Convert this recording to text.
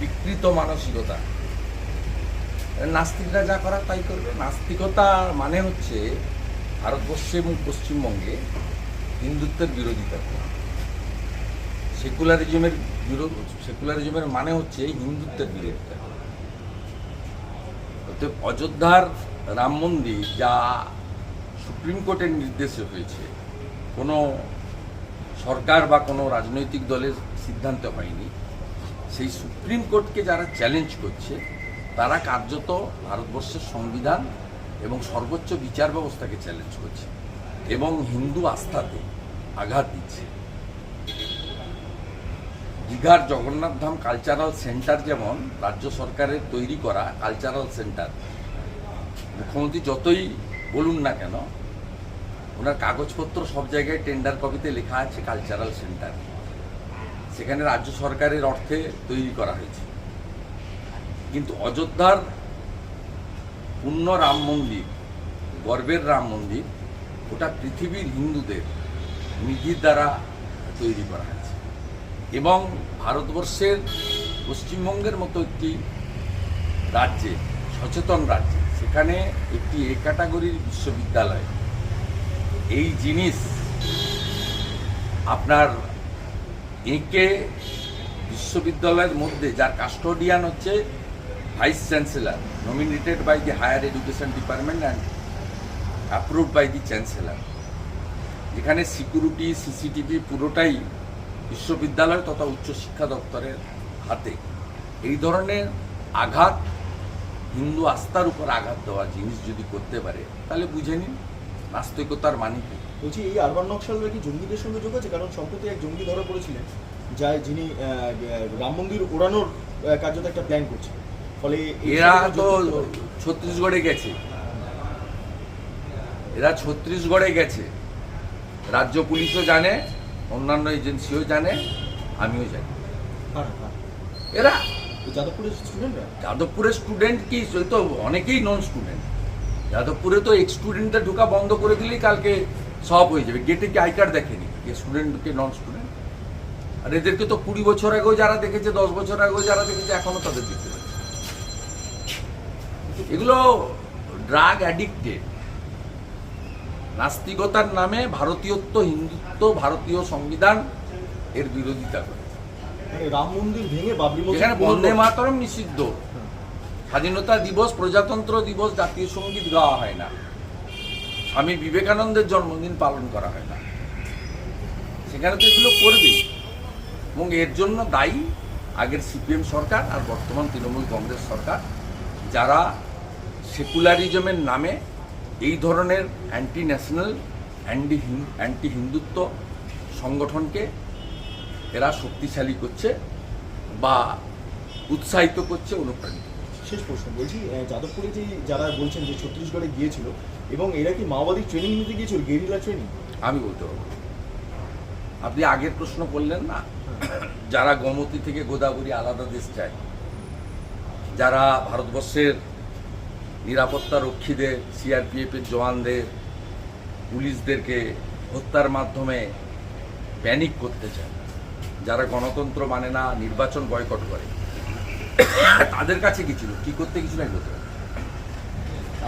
বিকৃত মানসিকতা। নাস্তিকরা যা করার তাই করবে। নাস্তিকতা মানে হচ্ছে ভারতবর্ষে এবং পশ্চিমবঙ্গে হিন্দুত্বের বিরোধিতা করা। সেকুলারিজমের বিরোধ সেকুলারিজমের মানে হচ্ছে হিন্দুত্বের বিরোধিতা অতএব অযোধ্যার রাম মন্দির যা সুপ্রিম কোর্টের নির্দেশে হয়েছে, কোনো সরকার বা কোনো রাজনৈতিক দলের সিদ্ধান্ত হয়নি। সেই সুপ্রিম কোর্টকে যারা চ্যালেঞ্জ করছে, তারা কার্যত ভারতবর্ষের সংবিধান এবং সর্বোচ্চ বিচার ব্যবস্থাকে চ্যালেঞ্জ করছে এবং হিন্দু আস্থাতে আঘাত দিচ্ছে। দীঘার জগন্নাথ ধাম কালচারাল সেন্টার যেমন রাজ্য সরকারের তৈরি করা কালচারাল সেন্টার মুখ্যমন্ত্রী যতই বলুন না কেন, ওনার কাগজপত্র সব জায়গায় টেন্ডার কপিতে লেখা আছে কালচারাল সেন্টার সেখানে রাজ্য সরকারের অর্থে তৈরি করা হয়েছে। কিন্তু অযোধ্যার পূর্ণ রাম মন্দির, গর্বের রাম মন্দির, ওটা পৃথিবীর হিন্দুদের নিধির দ্বারা তৈরি করা হয়েছে। এবং ভারতবর্ষের পশ্চিমবঙ্গের মতো একটি রাজ্যে, সচেতন রাজ্যে, সেখানে একটি এ ক্যাটাগরির বিশ্ববিদ্যালয়, এই জিনিস আপনার একে বিশ্ববিদ্যালয়ের মধ্যে যার কাস্টোডিয়ান হচ্ছে vice chancellor nominated by the higher education department and approved by the chancellor যেখানে সিকিউরিটি সিসিটিভি পুরোটাই বিশ্ববিদ্যালয় তথা উচ্চশিক্ষা দপ্তরের হাতে। এই ধরনের আঘাত, হিন্দু আস্থার উপর আঘাত দেওয়া জিনিস যদি করতে পারে, তাহলে বুঝে নিন, নাস্তিকতার মানে কি? বলছি এই আরবান নকশালরা কি জঙ্গিদের সঙ্গে যোগ আছে? কারণ সম্প্রতি এক জঙ্গি ধরা পড়েছিলেন যাই যিনি রাম মন্দির ওড়ানোর কার্যত একটা প্ল্যান করছে ফলে এরা তো ছত্তিশগড়ে গেছে। এরা ছত্তিশগড়ে গেছে। রাজ্য পুলিশও জানে অন্যান্য এজেন্সিও জানে আমিও জানি। হ্যাঁ হ্যাঁ। এরা যাদবপুরের স্টুডেন্টরা যাদবপুরের স্টুডেন্ট কি? তো অনেকেই নন স্টুডেন্ট যাদবপুরে তো এক্স স্টুডেন্টদের ঢোকা বন্ধ করে দিলেই কালকে সব হয়ে যাবে। গেটে কি আই কার্ড দেখেনি। কে স্টুডেন্ট কে নন স্টুডেন্ট আর এদেরকে তো কুড়ি বছর আগেও যারা দেখেছে দশ বছর আগেও যারা দেখেছে এখনও তাদের দেখতে পাচ্ছে। এগুলো ড্রাগ অ্যাডিক্টেড নাস্তিকতার নামে ভারতীয়ত্ব হিন্দুত্ব ভারতীয় সংবিধান এর বিরোধিতা করে। মানে রাম মন্দির ভেঙে বাবরি এখানে বন্দে মাতরম নিষিদ্ধ। স্বাধীনতা দিবস প্রজাতন্ত্র দিবস জাতীয় সংগীত গাওয়া হয় না। স্বামী বিবেকানন্দের জন্মদিন পালন করা হয় না সেখানে তো এগুলো করবে এবং এর জন্য দায়ী আগের সিপিএম সরকার আর বর্তমান তৃণমূল কংগ্রেস সরকার, যারা সেকুলারিজমের নামে এই ধরনের anti national anti anti Hindutva সংগঠনকে এরা শক্তিশালী করছে বা উৎসাহিত করছে, অনুপ্রাণিত। শেষ প্রশ্ন, বলছি যাদবপুরে যে যারা বলছেন যে ছত্তিশগড়ে গিয়েছিল, এবং এরা কি মাওবাদী ট্রেনিং নিতে গিয়েছিল গেরিলা ট্রেনিং আমি বলতে পারব আপনি আগের প্রশ্ন করলেন না? যারা গোমতী থেকে গোদাবরী আলাদা দেশ চায়, যারা ভারতবর্ষের নিরাপত্তা রক্ষীদের সিআরপিএফের জওয়ানদের, পুলিশদেরকে হত্যার মাধ্যমে প্যানিক করতে চায়, যারা গণতন্ত্র মানে না, নির্বাচন বয়কট করে। তাদের কাছে গেছিল কি করতে গেছিল আমি।